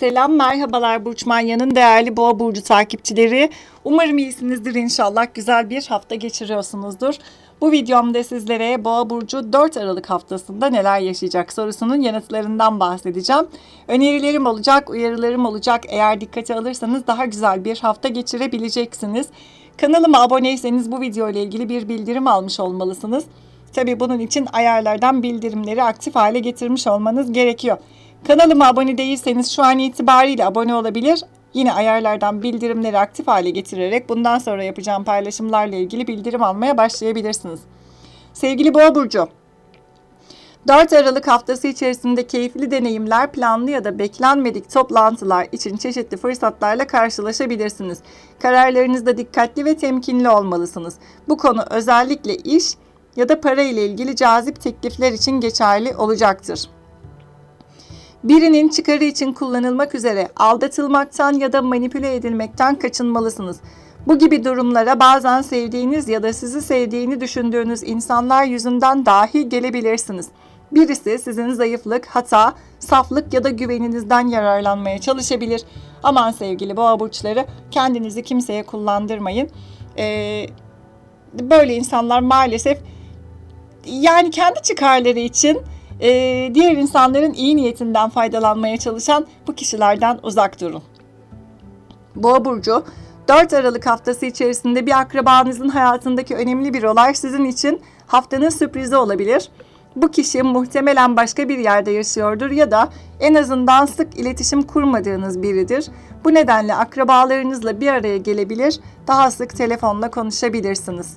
Selam, merhabalar Burç Manya'nın değerli Boğa Burcu takipçileri. Umarım iyisinizdir inşallah. Güzel bir hafta geçiriyorsunuzdur. Bu videomda sizlere Boğa Burcu 4 Aralık haftasında neler yaşayacak sorusunun yanıtlarından bahsedeceğim. Önerilerim olacak, uyarılarım olacak. Eğer dikkate alırsanız daha güzel bir hafta geçirebileceksiniz. Kanalıma aboneyseniz bu video ile ilgili bir bildirim almış olmalısınız. Tabii bunun için ayarlardan bildirimleri aktif hale getirmiş olmanız gerekiyor. Kanalıma abone değilseniz şu an itibariyle abone olabilir. Yine ayarlardan bildirimleri aktif hale getirerek bundan sonra yapacağım paylaşımlarla ilgili bildirim almaya başlayabilirsiniz. Sevgili Boğa Burcu, 4 Aralık haftası içerisinde keyifli deneyimler, planlı ya da beklenmedik toplantılar için çeşitli fırsatlarla karşılaşabilirsiniz. Kararlarınızda dikkatli ve temkinli olmalısınız. Bu konu özellikle iş ya da para ile ilgili cazip teklifler için geçerli olacaktır. Birinin çıkarı için kullanılmak üzere aldatılmaktan ya da manipüle edilmekten kaçınmalısınız. Bu gibi durumlara bazen sevdiğiniz ya da sizi sevdiğini düşündüğünüz insanlar yüzünden dahi gelebilirsiniz. Birisi sizin zayıflık, hata, saflık ya da güveninizden yararlanmaya çalışabilir. Aman sevgili boğa burçları kendinizi kimseye kullandırmayın. Ee, böyle insanlar maalesef yani kendi çıkarları için e, diğer insanların iyi niyetinden faydalanmaya çalışan bu kişilerden uzak durun. Boğa burcu 4 Aralık haftası içerisinde bir akrabanızın hayatındaki önemli bir olay sizin için haftanın sürprizi olabilir. Bu kişi muhtemelen başka bir yerde yaşıyordur ya da en azından sık iletişim kurmadığınız biridir. Bu nedenle akrabalarınızla bir araya gelebilir, daha sık telefonla konuşabilirsiniz.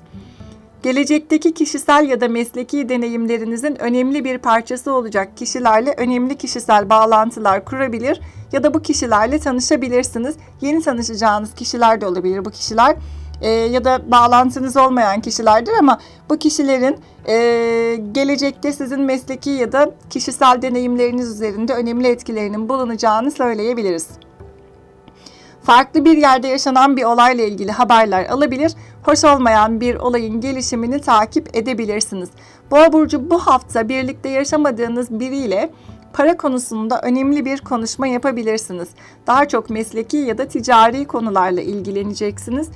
Gelecekteki kişisel ya da mesleki deneyimlerinizin önemli bir parçası olacak kişilerle önemli kişisel bağlantılar kurabilir ya da bu kişilerle tanışabilirsiniz. Yeni tanışacağınız kişiler de olabilir bu kişiler e, ya da bağlantınız olmayan kişilerdir ama bu kişilerin e, gelecekte sizin mesleki ya da kişisel deneyimleriniz üzerinde önemli etkilerinin bulunacağını söyleyebiliriz farklı bir yerde yaşanan bir olayla ilgili haberler alabilir, hoş olmayan bir olayın gelişimini takip edebilirsiniz. Boğa burcu bu hafta birlikte yaşamadığınız biriyle para konusunda önemli bir konuşma yapabilirsiniz. Daha çok mesleki ya da ticari konularla ilgileneceksiniz.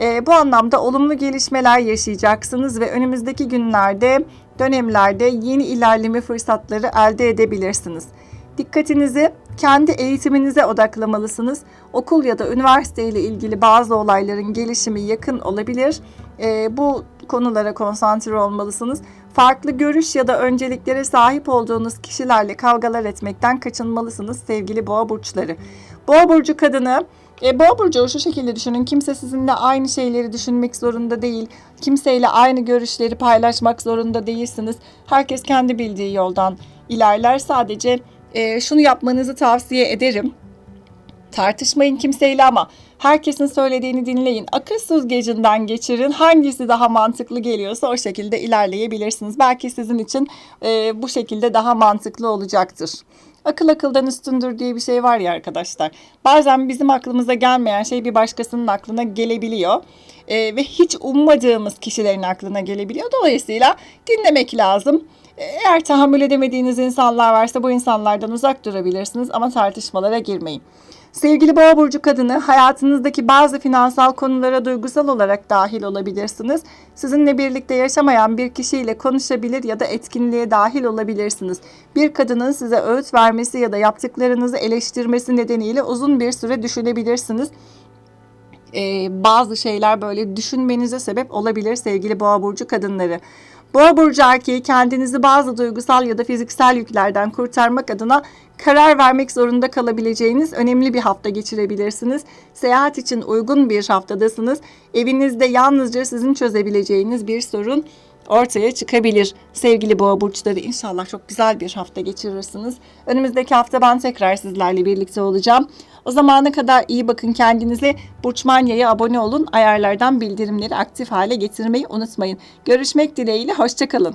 E, bu anlamda olumlu gelişmeler yaşayacaksınız ve önümüzdeki günlerde, dönemlerde yeni ilerleme fırsatları elde edebilirsiniz. Dikkatinizi kendi eğitiminize odaklamalısınız. Okul ya da üniversite ile ilgili bazı olayların gelişimi yakın olabilir. E, bu konulara konsantre olmalısınız. Farklı görüş ya da önceliklere sahip olduğunuz kişilerle kavgalar etmekten kaçınmalısınız sevgili boğa burçları. Boğa burcu kadını e, boğa burcu şu şekilde düşünün. Kimse sizinle aynı şeyleri düşünmek zorunda değil. Kimseyle aynı görüşleri paylaşmak zorunda değilsiniz. Herkes kendi bildiği yoldan ilerler. Sadece e, şunu yapmanızı tavsiye ederim. Tartışmayın kimseyle ama herkesin söylediğini dinleyin. Akıl süzgecinden geçirin. Hangisi daha mantıklı geliyorsa o şekilde ilerleyebilirsiniz. Belki sizin için e, bu şekilde daha mantıklı olacaktır. Akıl akıldan üstündür diye bir şey var ya arkadaşlar. Bazen bizim aklımıza gelmeyen şey bir başkasının aklına gelebiliyor. E, ve hiç ummadığımız kişilerin aklına gelebiliyor. Dolayısıyla dinlemek lazım. Eğer tahammül edemediğiniz insanlar varsa bu insanlardan uzak durabilirsiniz ama tartışmalara girmeyin. Sevgili boğa burcu kadını hayatınızdaki bazı finansal konulara duygusal olarak dahil olabilirsiniz. Sizinle birlikte yaşamayan bir kişiyle konuşabilir ya da etkinliğe dahil olabilirsiniz. Bir kadının size öğüt vermesi ya da yaptıklarınızı eleştirmesi nedeniyle uzun bir süre düşünebilirsiniz. Ee, bazı şeyler böyle düşünmenize sebep olabilir sevgili boğa burcu kadınları. Boğa burcu erkeği kendinizi bazı duygusal ya da fiziksel yüklerden kurtarmak adına karar vermek zorunda kalabileceğiniz önemli bir hafta geçirebilirsiniz. Seyahat için uygun bir haftadasınız. Evinizde yalnızca sizin çözebileceğiniz bir sorun ortaya çıkabilir. Sevgili boğa burçları inşallah çok güzel bir hafta geçirirsiniz. Önümüzdeki hafta ben tekrar sizlerle birlikte olacağım. O zamana kadar iyi bakın kendinize. Burçmanya'ya abone olun. Ayarlardan bildirimleri aktif hale getirmeyi unutmayın. Görüşmek dileğiyle. Hoşçakalın.